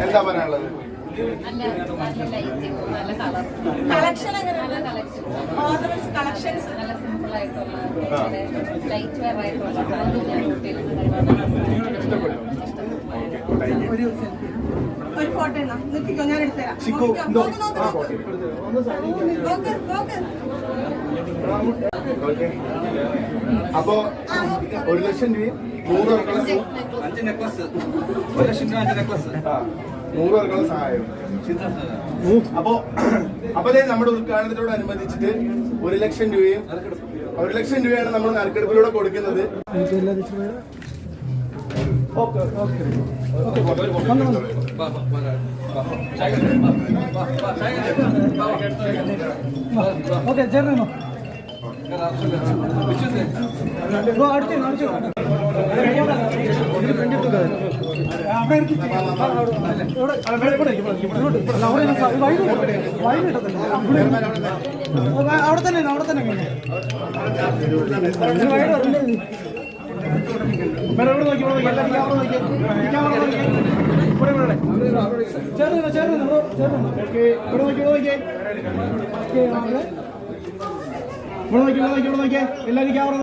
എന്താ പറയാനുള്ളത്? നല്ല നല്ല നല്ല കളർ കളക്ഷൻ ഓർണമെന്റ്സ് കളക്ഷൻസ് നല്ല സിമ്പിൾ ആയിട്ടുള്ള ലൈറ്റ് വെയർ ആയിട്ടുള്ള ഒരു നിൽക്കിക്കോ ഞാൻ എടുത്തുതരാം. അപ്പോ ഒരു ലക്ഷം രൂപയും നൂറ് പേർക്കുള്ള അഞ്ച് നെക്ലസ്. ഒരു ലക്ഷം രൂപ അഞ്ച് നെക്ലസ്. നൂറ് പേർക്കുള്ള സഹായം. അപ്പോ അപ്പൊ ദേ നമ്മുടെ ഉദ്ഘാടനത്തോടനുബന്ധിച്ചിട്ട് ഒരു ലക്ഷം രൂപയും ഒരു ലക്ഷം രൂപയാണ് നമ്മൾ നറുക്കെടുപ്പിലൂടെ കൊടുക്കുന്നത്. ഓക്കെ ചേർന്നു അടുത്ത് അടുത്ത് അവിടെ തന്നെ അവിടെ തന്നെ. ഇവിടെ നോക്കി ഇവിടെ നോക്കി. എല്ലാവരും ക്യാമറ നോക്കി. ക്യാമറ നോക്കി. ഇവിടെ ഇവിടെ ചേർന്ന് ചേർന്ന് ബ്രോ ചേർന്ന്. ഓക്കെ ഇവിടെ നോക്കി ഇവിടെ നോക്കി. ഓക്കെ ഇവിടെ നോക്കി. ഇവിടെ നോക്കി ഇവിടെ നോക്കി. എല്ലാവരും ക്യാമറ